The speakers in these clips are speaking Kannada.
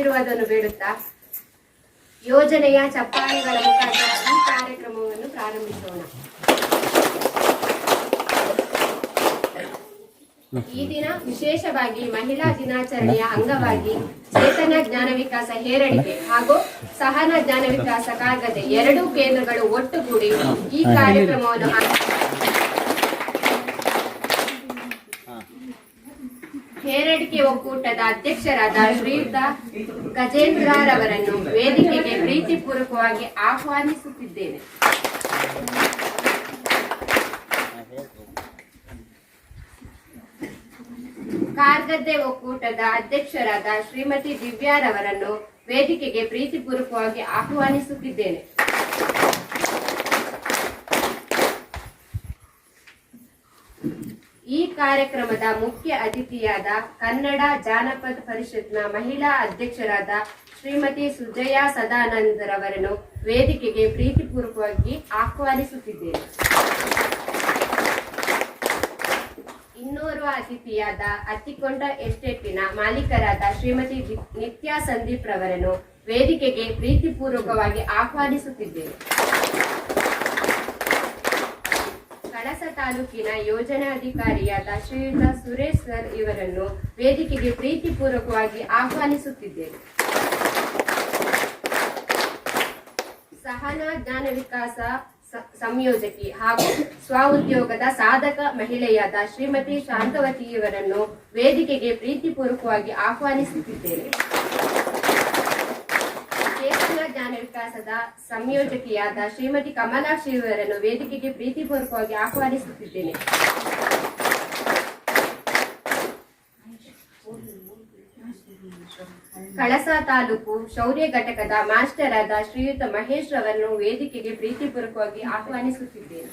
ಆಶೀರ್ವಾದವನ್ನು ಬೇಡುತ್ತಾ? ಯೋಜನೆಯ ಚಪ್ಪಾಳೆಗಳ ಮುಖಾಂತರ ಈ ಕಾರ್ಯಕ್ರಮವನ್ನು ಪ್ರಾರಂಭಿಸೋಣ. ಈ ದಿನ ವಿಶೇಷವಾಗಿ ಮಹಿಳಾ ದಿನಾಚರಣೆಯ ಅಂಗವಾಗಿ ಚೇತನ ಜ್ಞಾನ ವಿಕಾಸ ಹೇರಳಿಕೆ ಹಾಗೂ ಸಹನ ಜ್ಞಾನ ವಿಕಾಸ ಕಾಗದೆ ಎರಡೂ ಕೇಂದ್ರಗಳು ಒಟ್ಟುಗೂಡಿ ಈ ಕಾರ್ಯಕ್ರಮವನ್ನು ಆ- ಹೇರಡಿಕೆ ಒಕ್ಕೂಟದ ಅಧ್ಯಕ್ಷರಾದ ಶ್ರೀಯುತ ಗಜೇಂದ್ರರವರನ್ನು ವೇದಿಕೆಗೆ ಪ್ರೀತಿಪೂರ್ವಕವಾಗಿ ಆಹ್ವಾನಿಸುತ್ತಿದ್ದೇನೆ. ಕಾರ್ಗದ್ದೆ ಒಕ್ಕೂಟದ ಅಧ್ಯಕ್ಷರಾದ ಶ್ರೀಮತಿ ದಿವ್ಯಾರವರನ್ನು ವೇದಿಕೆಗೆ ಪ್ರೀತಿಪೂರ್ವಕವಾಗಿ ಆಹ್ವಾನಿಸುತ್ತಿದ್ದೇನೆ. ಕಾರ್ಯಕ್ರಮದ ಮುಖ್ಯ ಅತಿಥಿಯಾದ ಕನ್ನಡ ಜಾನಪದ ಪರಿಷತ್ನ ಮಹಿಳಾ ಅಧ್ಯಕ್ಷರಾದ ಶ್ರೀಮತಿ ಸುಜಯ ಸದಾನಂದರವರನ್ನು ವೇದಿಕೆಗೆ ಪ್ರೀತಿಪೂರ್ವಕವಾಗಿ ಆಹ್ವಾನಿಸುತ್ತಿದ್ದೇನೆ. ಇನ್ನೋರ್ವ ಅತಿಥಿಯಾದ ಅತ್ತಿಕೊಂಡ ಎಸ್ಟೇಟಿನ ಮಾಲೀಕರಾದ ಶ್ರೀಮತಿ ನಿತ್ಯಾ ಸಂದೀಪ್ ರವರನ್ನು ವೇದಿಕೆಗೆ ಪ್ರೀತಿಪೂರ್ವಕವಾಗಿ ಆಹ್ವಾನಿಸುತ್ತಿದ್ದೇನೆ ಕಳಸ ತಾಲೂಕಿನ ಯೋಜನಾಧಿಕಾರಿಯಾದ ಶ್ರೀಯುತ ಸುರೇಶ್ ಸರ್ ಇವರನ್ನು ವೇದಿಕೆಗೆ ಪ್ರೀತಿಪೂರ್ವಕವಾಗಿ ಆಹ್ವಾನಿಸುತ್ತಿದ್ದೇನೆ. ಸಹನಾ ಜ್ಞಾನ ವಿಕಾಸ ಸಂಯೋಜಕಿ ಹಾಗೂ ಸ್ವಉದ್ಯೋಗದ ಸಾಧಕ ಮಹಿಳೆಯಾದ ಶ್ರೀಮತಿ ಶಾಂತವತಿ ಇವರನ್ನು ವೇದಿಕೆಗೆ ಪ್ರೀತಿಪೂರ್ವಕವಾಗಿ ಆಹ್ವಾನಿಸುತ್ತಿದ್ದೇನೆ. ಚೇತನ ಜ್ಞಾನ ವಿಕಾಸದ ಸಂಯೋಜಕಿಯಾದ ಶ್ರೀಮತಿ ಕಮಲಾಕ್ಷಿ ಇವರನ್ನು ವೇದಿಕೆಗೆ ಪ್ರೀತಿಪೂರ್ವಕವಾಗಿ ಆಹ್ವಾನಿಸುತ್ತಿದ್ದೇನೆ. ಕಳಸ ತಾಲೂಕು ಶೌರ್ಯ ಘಟಕದ ಮಾಸ್ಟರ್ ಆದ ಶ್ರೀಯುತ ಮಹೇಶ್ ರವರನ್ನು ವೇದಿಕೆಗೆ ಪ್ರೀತಿಪೂರ್ವಕವಾಗಿ ಆಹ್ವಾನಿಸುತ್ತಿದ್ದೇನೆ.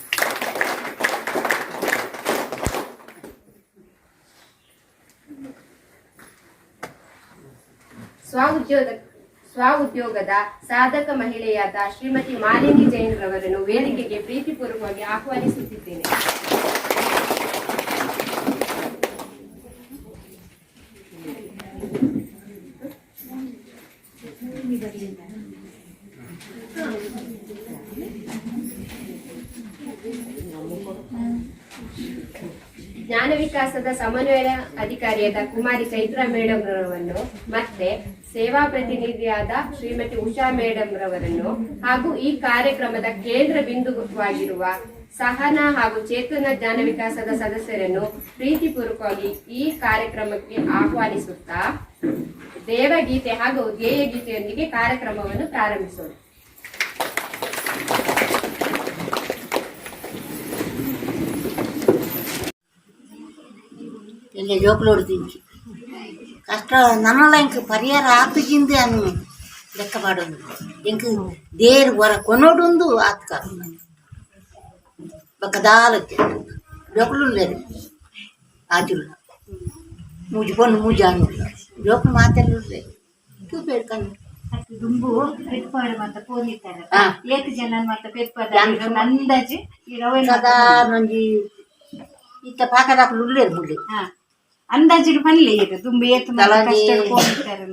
ಸ್ವಉದ್ಯೋಗ ಸ್ವಉದ್ಯೋಗದ ಸಾಧಕ ಮಹಿಳೆಯಾದ ಶ್ರೀಮತಿ ಮಾಲಿನಿ ಜೈನ್ ರವರನ್ನು ವೇದಿಕೆಗೆ ಪ್ರೀತಿಪೂರ್ವಕವಾಗಿ ಆಹ್ವಾನಿಸುತ್ತಿದ್ದೇನೆ. ಜ್ಞಾನ ವಿಕಾಸದ ಸಮನ್ವಯ ಅಧಿಕಾರಿಯಾದ ಕುಮಾರಿ ಚೈತ್ರಾ ಮೇಡಮ್ ರವರನ್ನು ಮತ್ತೆ ಸೇವಾ ಪ್ರತಿನಿಧಿಯಾದ ಶ್ರೀಮತಿ ಉಷಾ ಮೇಡಮ್ ರವರನ್ನು ಹಾಗೂ ಈ ಕಾರ್ಯಕ್ರಮದ ಕೇಂದ್ರ ಬಿಂದುವಾಗಿರುವ ಸಹನ ಹಾಗೂ ಚೇತನ ಜ್ಞಾನ ವಿಕಾಸದ ಸದಸ್ಯರನ್ನು ಪ್ರೀತಿಪೂರ್ವಕವಾಗಿ ಈ ಕಾರ್ಯಕ್ರಮಕ್ಕೆ ಆಹ್ವಾನಿಸುತ್ತಾ ದೇವಗೀತೆ ಹಾಗೂ ಧ್ಯೇಯ ಗೀತೆಯೊಂದಿಗೆ ಕಾರ್ಯಕ್ರಮವನ್ನು ಪ್ರಾರಂಭಿಸೋಣ. ಎಲ್ಲ ಜೋకులు ಹೊಡ್ತೀನಿ ಕಷ್ಟ ನನ್ನಲ್ಲ ಇಂಕ ಪರಿಹಾರ ಆಪಿಜಿಂದೆ ಅನ್ನ ಲೆಕ್ಕ ಮಾಡೋದು ಇಂಕ ದೇರ್ ಹೊರ ಕೊನೋಡೊಂದು ಆತ್ಕ ಬಕದಾಲಕ್ಕೆ ಡೊಕ್ಲು ಲೇರಿ ಆಜುಲ್ಲ ಮೂಜಿ ಬಂದು ಮೂಜಿ ಅನ್ನಿಲ್ಲ ಡೊಕ್ಲು ಮಾತೆಲ್ಲ ಲೇರಿ ತೂ ಬೇಡ್ಕೊಂಡು ದುಂಬು ಪೆಟ್ಪಾಡ ಮಾತ ಪೋಲಿತಾರೆ ಏಕ ಜನ ಮಾತ ಪೆಟ್ಪಾಡ ಅಂದಾಜು ಈ ರವೆ ಸದಾ ನೊಂಜಿ ಇತ್ತ ಪಾಕದಾಕಲು ಉಳ್ಳೇರು ಮುಳ್ಳಿ ಹಾಂ ಅಂದಾಜು ಪನ್ಲೆ ಇದು ದುಂಬು ಏತು ಮತ್ತ ತಲಾಜಿ. ಕಷ್ಟ ಪೋನಿತಾರೆ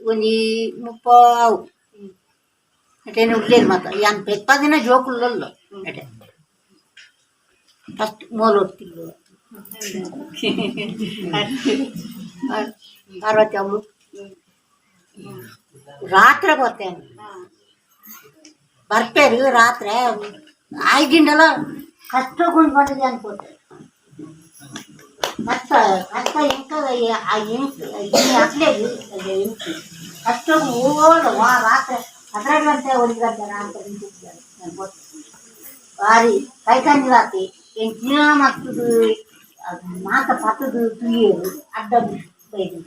ಒಂದು ముప్పావు అంటే ఉండేది మాత్రం ఎంత పెద్దదిన జోకులలో అంటే ఫస్ట్ మూలొత్తిళ్ళు పార్వతమ్మ రాత్రి పోతాను ಬರ್ಪೇರು ರಾತ್ರಿ ಆಗಿಂಡೆಲ್ಲ ಕಷ್ಟ ಕೊಂಡ್ಕೊಂಡಿದೆ ಅನ್ಕೋತಾರೆ ಕಷ್ಟ ಕಷ್ಟ ಇಂಕ ಆ ಇಂಕ್ ಹಾಕ್ಲೇದು ಇಂಕ್ ಕಷ್ಟ ಓಡ ವಾ ರಾತ್ರಿ ಹನ್ನೆರಡು ಗಂಟೆ ಒಂದು ಗಂಟೆ ಅಂತ ನಿಂತಿದ್ದಾರೆ ಅನ್ಕೋತಾರೆ ಭಾರಿ ಕೈಕಂಡಿ ರಾತ್ರಿ ಏನು ದಿನ ಮತ್ತದು ಮಾತ ಪತ್ತದು ತುಯ್ಯೋದು ಅಡ್ಡ ಬೈದು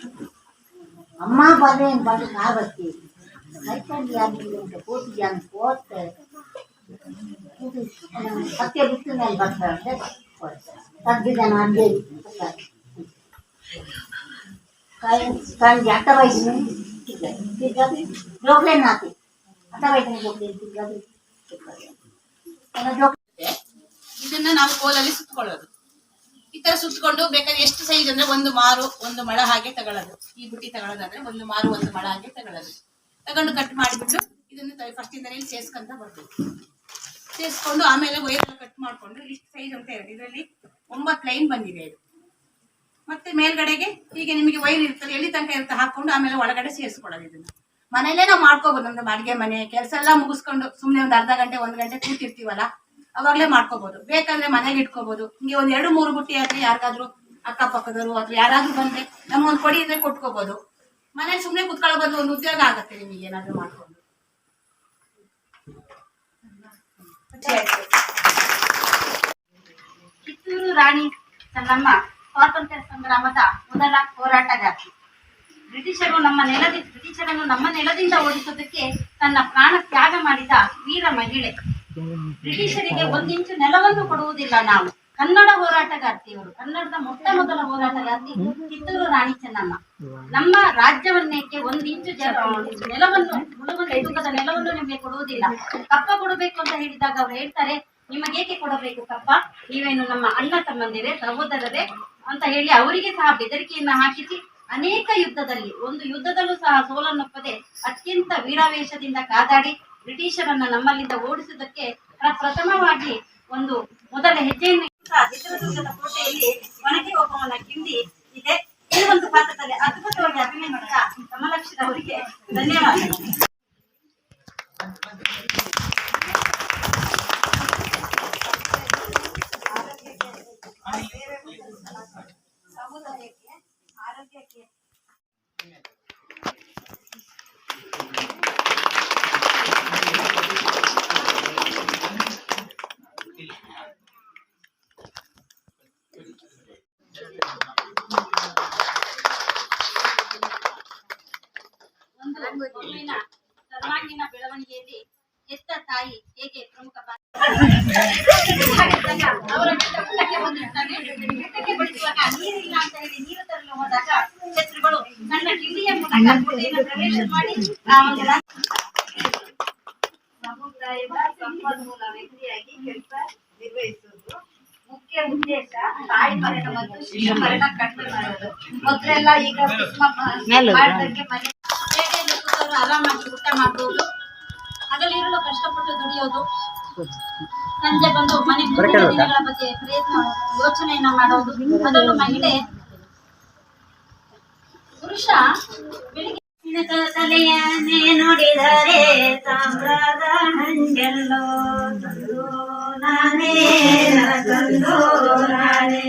ಅಮ್ಮ ಬಂದ್ರೆ ಏನು ಬಂದು ನಾ ಬರ್ತೀವಿ ಕೈಕಂಡಿ ಆಗಿಲ್ಲ ಅಂತ ಕೂತಿಗೆ ಅಂತ ಹೋಗ್ತಾರೆ ಸತ್ಯ ಬಿಟ್ಟು ಮೇಲೆ ಬರ್ತಾರೆ ತಗ್ಗಿದ್ದಾನೆ ಅಲ್ಲೇ కానీ అట్ట బయటని తిరగదు జోకులే నాకి అట్ట బయటని జోకులేదు తిరగదు జోక్ ಇದನ್ನ ನಾವು ಕೋಲಲ್ಲಿ ಸುತ್ತಕೊಳ್ಳೋದು ಈ ತರ ಸುತ್ಕೊಂಡು ಬೇಕಾದ್ರೆ ಎಷ್ಟು ಸೈಜ್ ಅಂದ್ರೆ ಒಂದು ಮಾರು ಒಂದು ಮಳ ಹಾಗೆ ತಗೊಳ್ಳೋದು ಈ ಬುಟ್ಟಿ ತಗೊಳ್ಳೋದಾದ್ರೆ ಒಂದು ಮಾರು ಒಂದು ಮಳ ಹಾಗೆ ತಗೊಳ್ಳೋದು ತಗೊಂಡು ಕಟ್ ಮಾಡಿಬಿಟ್ಟು ಇದನ್ನು ಫಸ್ಟ್ ಇಂದ ಇಲ್ಲಿ ಸೇರ್ಸ್ಕೊಂತ ಬರ್ಬೇಕು ಸೇರಿಸ್ಕೊಂಡು ಆಮೇಲೆ ವೈರ್ ಎಲ್ಲ ಕಟ್ ಮಾಡ್ಕೊಂಡು ಇಷ್ಟು ಸೈಜ್ ಅಂತ ಇರುತ್ತೆ ಇದರಲ್ಲಿ ಒಂಬತ್ತು ಲೈನ್ ಬಂದಿದೆ ಇದು. ಮತ್ತೆ ಮೇಲ್ಗಡೆಗೆ ಹೀಗೆ ನಿಮಗೆ ವೈರ್ ಇರ್ತದೆ, ಎಲ್ಲಿ ತನಕ ಇರುತ್ತೆ ಹಾಕೊಂಡು ಆಮೇಲೆ ಒಳಗಡೆ ಸೇರಿಸ್ಕೊಳ್ಳೋದು ಇದನ್ನ. ಮನೆಯಲ್ಲೇ ನಾವು ಮಾಡ್ಕೋಬಹುದು ನಮ್ದು ಅಡಿಗೆ ಮನೆ, ಕೆಲಸ ಎಲ್ಲ ಮುಗಿಸ್ಕೊಂಡು ಸುಮ್ಮನೆ ಒಂದು ಅರ್ಧ ಗಂಟೆ, ಒಂದು ಗಂಟೆ ಕೂತಿರ್ತೀವಲ್ಲ, ಅವಾಗಲೇ ಮಾಡ್ಕೋಬೋದು. ಬೇಕಾದ್ರೆ ಮನೆಗೆ ಇಟ್ಕೋಬೋದು. ಹಿಂಗೆ ಒಂದು ಎರಡು, ಮೂರು ಬುಟ್ಟಿ ಆದ್ರೆ ಯಾರಿಗಾದ್ರೂ ಅಕ್ಕಪಕ್ಕದವರು ಅಥವಾ ಯಾರಾದ್ರೂ ಬಂದ್ರೆ ನಮ್ಗೊಂದು ಕೊಡಿ ಇದ್ರೆ ಕೊಟ್ಕೋಬೋದು. ಮನೇಲಿ ಸುಮ್ಮನೆ ಕುತ್ಕೊಳ್ಳೋ ಬದಲು ಒಂದು ಉದ್ಯೋಗ ಆಗುತ್ತೆ ನಿಮಗೆ ಏನಾದರೂ ಮಾಡ್ಕೊಂಡು ಕಿತ್ತೂರು ರಾಣಿ ಚೆನ್ನಮ್ಮ ಸ್ವಾತಂತ್ರ್ಯ ಸಂಗ್ರಾಮದ ಮೊದಲ ಹೋರಾಟಗಾರ್ತಿ. ಬ್ರಿಟಿಷರು ನಮ್ಮ ನೆಲದ, ಬ್ರಿಟಿಷರನ್ನು ನಮ್ಮ ನೆಲದಿಂದ ಓಡಿಸೋದಕ್ಕೆ ತನ್ನ ಪ್ರಾಣ ತ್ಯಾಗ ಮಾಡಿದ ವೀರ ಮಹಿಳೆ. ಬ್ರಿಟಿಷರಿಗೆ ಒಂದಿಂಚು ನೆಲವನ್ನು ಕೊಡುವುದಿಲ್ಲ ನಾವು. ಕನ್ನಡ ಹೋರಾಟಗಾರ್ತಿಯವರು ಕನ್ನಡದ ಮೊಟ್ಟ ಮೊದಲ ಹೋರಾಟಗಾರ್ತಿ ಕಿತ್ತೂರು ರಾಣಿ ಚೆನ್ನಮ್ಮ. ನಮ್ಮ ರಾಜ್ಯವನ್ನೇಕೆ ಒಂದಿಂಚು ಜನ ನೆಲವನ್ನು, ಮುಳುಗುವ ನೆಲವನ್ನು ನಿಮಗೆ ಕೊಡುವುದಿಲ್ಲ. ಕಪ್ಪ ಕೊಡಬೇಕು ಅಂತ ಹೇಳಿದಾಗ ಅವ್ರು ಹೇಳ್ತಾರೆ ನಿಮಗೇಕೆ ಕೊಡಬೇಕು ಕಪ್ಪ? ನೀವೇನು ನಮ್ಮ ಅಣ್ಣ ತಮ್ಮಂದಿರೇ, ಸಹೋದರರೇ? ಅಂತ ಹೇಳಿ ಅವರಿಗೆ ಸಹ ಬೆದರಿಕೆಯನ್ನ ಹಾಕಿಸಿ ಅನೇಕ ಯುದ್ಧದಲ್ಲಿ, ಒಂದು ಯುದ್ಧದಲ್ಲೂ ಸಹ ಸೋಲನ್ನೊಪ್ಪದೆ ಅತ್ಯಂತ ವೀರಾವೇಶದಿಂದ ಕಾದಾಡಿ ಬ್ರಿಟಿಷರನ್ನ ನಮ್ಮಲ್ಲಿಂದ ಓಡಿಸುವುದಕ್ಕೆ ಪ್ರ- ಪ್ರಥಮವಾಗಿ ಒಂದು ಮೊದಲ ಹೆಜ್ಜೆಯನ್ನು ಇಟ್ಟ ಚಿತ್ರದುರ್ಗದ ಕೋಟೆಯಲ್ಲಿ ಒಣಗಿ ಒಬ್ಬವನ ಕಿಂಡಿ ಇದೆ ಈ ಒಂದು ಪಾತ್ರದಲ್ಲಿ ಅದ್ಭುತವಾಗಿ ಅಭಿನಯ ಮಾಡಿದ ಕಮಲಾಕ್ಷರ ಅವರಿಗೆ ಧನ್ಯವಾದಗಳು. ಸಮುದಾಯಕ್ಕೆ ಆರೋಗ್ಯಕ್ಕೆ. ತಾಯಿ ಹೇಗೆ ಪ್ರಮುಖ ಅವರ ಬೆಟ್ಟ ಪುಟ್ಟಕ್ಕೆ ಬಂದಿರ್ತಾನೆ. ಬೆಟ್ಟಕ್ಕೆ ಬಡಿಸುವಾಗ ನೀರಿಲ್ಲ ಅಂತ ಹೇಳಿ ನೀರು ತರಲು ಹೋದಾಗ ಶತ್ರುಗಳು ನನ್ನ ಕಿವಿಯ ಮೂಲಕ ಕೋಟೆಯನ್ನು ಪ್ರವೇಶ ಮಾಡಿ ಸಮುದಾಯದ ಸಂಪನ್ಮೂಲ ವ್ಯಕ್ತಿಯಾಗಿ ಕೆಲಸ ನಿರ್ವಹಿಸುವುದು ಮುಖ್ಯ ಉದ್ದೇಶ. ತಾಯಿ ಮರಣ ಮತ್ತು ಶಿಶು ಮರಣ ಕಡಿಮೆ ಮಾಡೋದು. ಮೊದಲೆಲ್ಲ ಈಗ ಮಾಡಿದಂಗೆ ಮನೆ ಆರಾಮಾಗಿ ಊಟ ಮಾಡಬಹುದು ಹಗಲಿರುಳು ಕಷ್ಟಪಟ್ಟು ದುಡಿಯೋದು. ಸಂಜೆ ಬಂದು ಮನೆ ಮುಂದಿನ ದಿನಗಳ ಬಗ್ಗೆ ಪ್ರಯತ್ನ ಯೋಚನೆಯನ್ನ ಮಾಡೋದು. ಅದನ್ನು ಮಹಿಳೆ ಪುರುಷ ಬೆಳಿಗ್ಗೆ ತಲೆಯನ್ನೇ ನೋಡಿದರೆ ತಾಮ್ರದ ಹಂಗೆಲ್ಲೋ ತಂದು ನಾನೇ ತಂದು ನಾನೇ.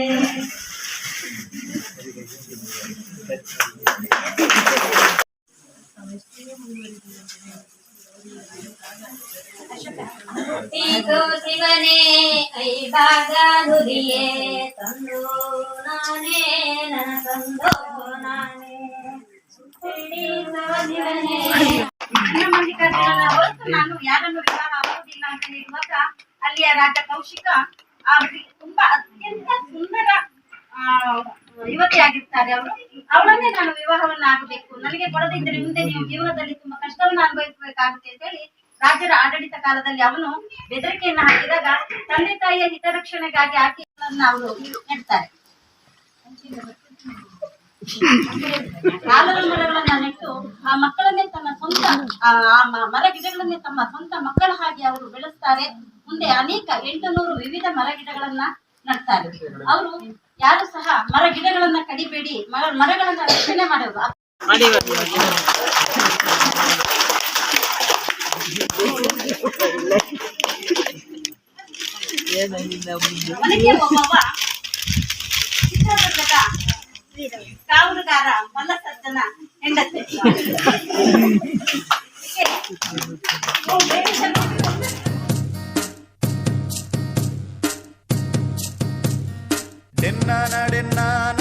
ಇದು ಶಿವನೇ ಐಬಾಗ ನುಡಿಯೇ ತಂದು ನಾನೇ ನನ ತಂದು ನಾನೇ. ಯಾರನ್ನು ವಿವಾಹ ಆಗುವುದಿಲ್ಲ ಅಂತ ಹೇಳುವಾಗ ಅಲ್ಲಿಯ ರಾಜ ಕೌಶಿಕ ತುಂಬಾ ಅತ್ಯಂತ ಸುಂದರ ಯುವತಿಯಾಗಿರ್ತಾರೆ ಅವರು ಅವಳನ್ನೇ ನಾನು ವಿವಾಹವನ್ನ ಆಗಬೇಕು ನನಗೆ ಕೊಡದಿದ್ದರೆ ಮುಂದೆ ನೀವು ಜೀವನದಲ್ಲಿ ತುಂಬಾ ಕಷ್ಟವನ್ನು ಅನುಭವಿಸಬೇಕಾಗುತ್ತೆ ಅಂತ ಹೇಳಿ ರಾಜರ ಆಡಳಿತ ಕಾಲದಲ್ಲಿ ಅವನು ಬೆದರಿಕೆಯನ್ನ ಹಾಕಿದಾಗ ತಂದೆ ತಾಯಿಯ ಹಿತರಕ್ಷಣೆಗಾಗಿ ಆಕೆಗಳನ್ನ ಅವರು ನೆಡ್ತಾರೆ ಕಾಲದ ಮರಗಳನ್ನ ನೆಟ್ಟು ಆ ಮಕ್ಕಳನ್ನೇ ತನ್ನ ಸ್ವಂತ, ಆ ಮರ ಗಿಡಗಳನ್ನೇ ತಮ್ಮ ಸ್ವಂತ ಮಕ್ಕಳ ಹಾಗೆ ಅವರು ಬೆಳೆಸ್ತಾರೆ. ಮುಂದೆ ಅನೇಕ ಎಂಟು ನೂರು ವಿವಿಧ ಮರ ಗಿಡಗಳನ್ನ ನಡ್ತಾರೆ. ಅವರು ಯಾರು ಸಹ ಮರ ಗಿಡಗಳನ್ನ ಕಡಿಬೇಡಿ, ಮರ ಮರಗಳನ್ನ ರಕ್ಷಣೆ ಮಾಡೋದು. ಮನೆಗೆ ಒಬ್ಬವ ಚಿತ್ರದುರ್ಗದ ಕಾವಲುಗಾರ ಮಲ್ಲಸಜ್ಜನ ಹೆಂಡತಿ ಓ, ಬೇರೆ ಸ್ವಲ್ಪ ಡೆನ್ನಾನ ಡೆನ್ನಾನ ಡೆನ್ನಾನ